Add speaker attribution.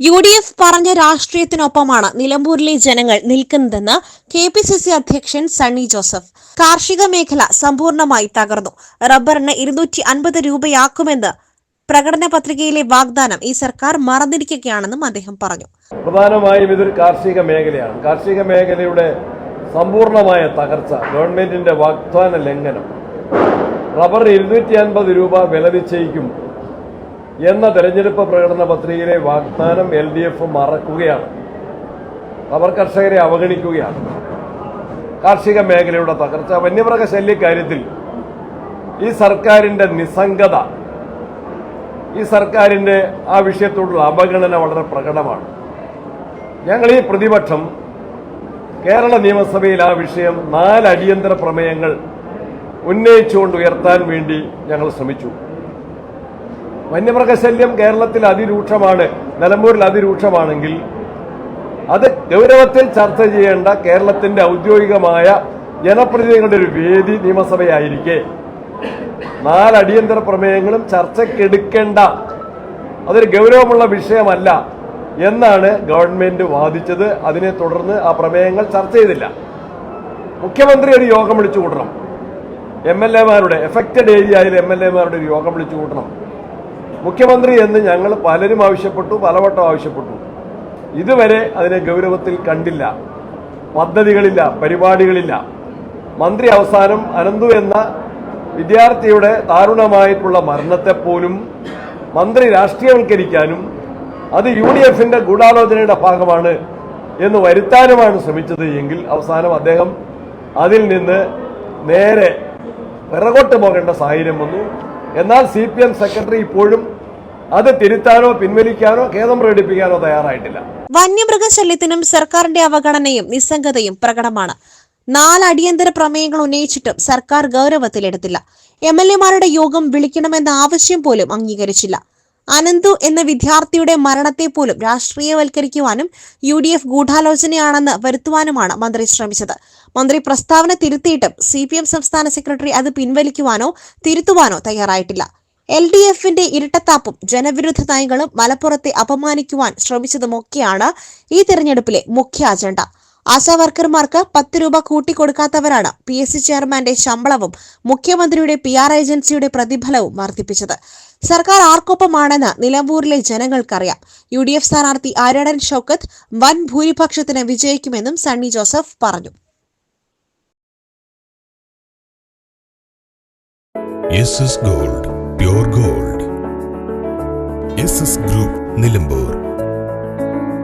Speaker 1: U D F പറഞ്ഞ രാഷ്ട്രീയത്തിനൊപ്പമാണ് നിലമ്പൂരിലെ ജനങ്ങൾ നിൽക്കുന്നതെന്ന് കെ പി സി സി അധ്യക്ഷൻ സണ്ണി ജോസഫ്. കാർഷിക മേഖല സമ്പൂർണമായി തകർന്നു. റബ്ബറിന് ഇരുന്നൂറ്റി അൻപത് രൂപയാക്കുമെന്ന് പ്രകടന പത്രികയിലെ വാഗ്ദാനം ഈ സർക്കാർ മറന്നിരിക്കുകയാണെന്നും അദ്ദേഹം പറഞ്ഞു.
Speaker 2: പ്രധാനമായും ഇതൊരു കാർഷിക മേഖലയാണ്. കാർഷിക മേഖലയുടെ സമ്പൂർണമായ തകർച്ച ഗവൺമെന്റിന്റെ വാഗ്ദാന ലംഘനം. റബ്ബർ ഇരുന്നൂറ്റി അൻപത് രൂപ വില നിശ്ചയിക്കും എന്ന തെരഞ്ഞെടുപ്പ് പ്രകടന പത്രികയിലെ വാഗ്ദാനം എൽ ഡി എഫ് മറക്കുകയാണ്. അവർ കർഷകരെ അവഗണിക്കുകയാണ്. കാർഷിക മേഖലയുടെ തകർച്ച വന്യമൃഗ ശല്യക്കാര്യത്തിൽ ഈ സർക്കാരിന്റെ നിസ്സംഗത ഈ സർക്കാരിന്റെ ആ വിഷയത്തോടുള്ള അവഗണന വളരെ പ്രകടമാണ്. ഞങ്ങൾ ഈ പ്രതിപക്ഷം കേരള നിയമസഭയിൽ ആ വിഷയം നാല് അടിയന്തര പ്രമേയങ്ങൾ ഉന്നയിച്ചുകൊണ്ട് ഉയർത്താൻ വേണ്ടി ഞങ്ങൾ ശ്രമിച്ചു. വന്യമൃഗശല്യം കേരളത്തിൽ അതിരൂക്ഷമാണ്. നിലമ്പൂരിൽ അതിരൂക്ഷമാണെങ്കിൽ അത് ഗൗരവത്തിൽ ചർച്ച ചെയ്യേണ്ട കേരളത്തിന്റെ ഔദ്യോഗികമായ ജനപ്രതിനിധികളുടെ ഒരു വേദി നിയമസഭയായിരിക്കെ. നാല് അടിയന്തര പ്രമേയങ്ങളും ചർച്ചയ്ക്കെടുക്കേണ്ട അതൊരു ഗൗരവമുള്ള വിഷയമല്ല എന്നാണ് ഗവൺമെന്റ് വാദിച്ചത്. അതിനെ തുടർന്ന് ആ പ്രമേയങ്ങൾ ചർച്ച ചെയ്തില്ല. മുഖ്യമന്ത്രി ഒരു യോഗം വിളിച്ചു കൂട്ടണം എം എൽ എമാരുടെ എഫക്റ്റഡ് ഏരിയയിൽ എം എൽ എമാരുടെ ഒരു യോഗം വിളിച്ചു കൂട്ടണം മുഖ്യമന്ത്രി എന്ന് ഞങ്ങൾ പലരും ആവശ്യപ്പെട്ടു പലവട്ടം ആവശ്യപ്പെട്ടു. ഇതുവരെ അതിനെ ഗൗരവത്തിൽ കണ്ടില്ല. പദ്ധതികളില്ല പരിപാടികളില്ല. മന്ത്രി അവസാനം അനന്തു എന്ന വിദ്യാർത്ഥിയുടെ ദാരുണമായിട്ടുള്ള മരണത്തെപ്പോലും മന്ത്രി രാഷ്ട്രീയവൽക്കരിക്കാനും അത് യു ഡി എഫിന്റെ ഗൂഢാലോചനയുടെ ഭാഗമാണ് എന്ന് വരുത്താനുമാണ് ശ്രമിച്ചത് എങ്കിൽ അവസാനം അദ്ദേഹം അതിൽ നിന്ന് നേരെ പിറകോട്ട് പോകേണ്ട സാഹചര്യം വന്നു. എന്നാൽ സി പി എം സെക്രട്ടറി ഇപ്പോഴും അത് തിരുത്താനോ പിൻവലിക്കാനോ ഖേദം പ്രകടിപ്പിക്കാനോ തയ്യാറായിട്ടില്ല.
Speaker 1: വന്യമൃഗശല്യത്തിനും സർക്കാരിന്റെ അവഗണനയും നിസ്സംഗതയും പ്രകടമാണ്. നാല് അടിയന്തര പ്രമേയങ്ങൾ ഉന്നയിച്ചിട്ടും സർക്കാർ ഗൗരവത്തിലെടുത്തില്ല. എം എൽ എമാരുടെ യോഗം വിളിക്കണമെന്ന ആവശ്യം പോലും അംഗീകരിച്ചില്ല. അനന്തു എന്ന വിദ്യാർത്ഥിയുടെ മരണത്തെ പോലും രാഷ്ട്രീയവൽക്കരിക്കുവാനും യു ഡി എഫ് ഗൂഢാലോചനയാണെന്ന് വരുത്തുവാനുമാണ് മന്ത്രി ശ്രമിച്ചത്. മന്ത്രി പ്രസ്താവന തിരുത്തിയിട്ടും സി പി എം സംസ്ഥാന സെക്രട്ടറി അത് പിൻവലിക്കുവാനോ തിരുത്തുവാനോ തയ്യാറായിട്ടില്ല. എൽ ഡി എഫിന്റെ ഇരട്ടത്താപ്പും ജനവിരുദ്ധ നയങ്ങളും മലപ്പുറത്തെ അപമാനിക്കുവാൻ ശ്രമിച്ചതുമൊക്കെയാണ് ഈ തെരഞ്ഞെടുപ്പിലെ മുഖ്യ അജണ്ട. ആശാ വർക്കർമാർക്ക് പത്ത് രൂപ കൂട്ടിക്കൊടുക്കാത്തവരാണ് പി എസ് സി ചെയർമാന്റെ ശമ്പളവും മുഖ്യമന്ത്രിയുടെ പി ആർ ഏജൻസിയുടെ പ്രതിഫലവും വർദ്ധിപ്പിച്ചത്. സർക്കാർ ആർക്കൊപ്പമാണെന്ന് നിലമ്പൂരിലെ ജനങ്ങൾക്കറിയാം. യു ഡി എഫ് സ്ഥാനാർത്ഥി ആര്യടൻ ഷൌക്കത്ത് വൻ ഭൂരിപക്ഷത്തിന് വിജയിക്കുമെന്നും സണ്ണി ജോസഫ് പറഞ്ഞു.
Speaker 3: Gold pure gold. Group Nilambur.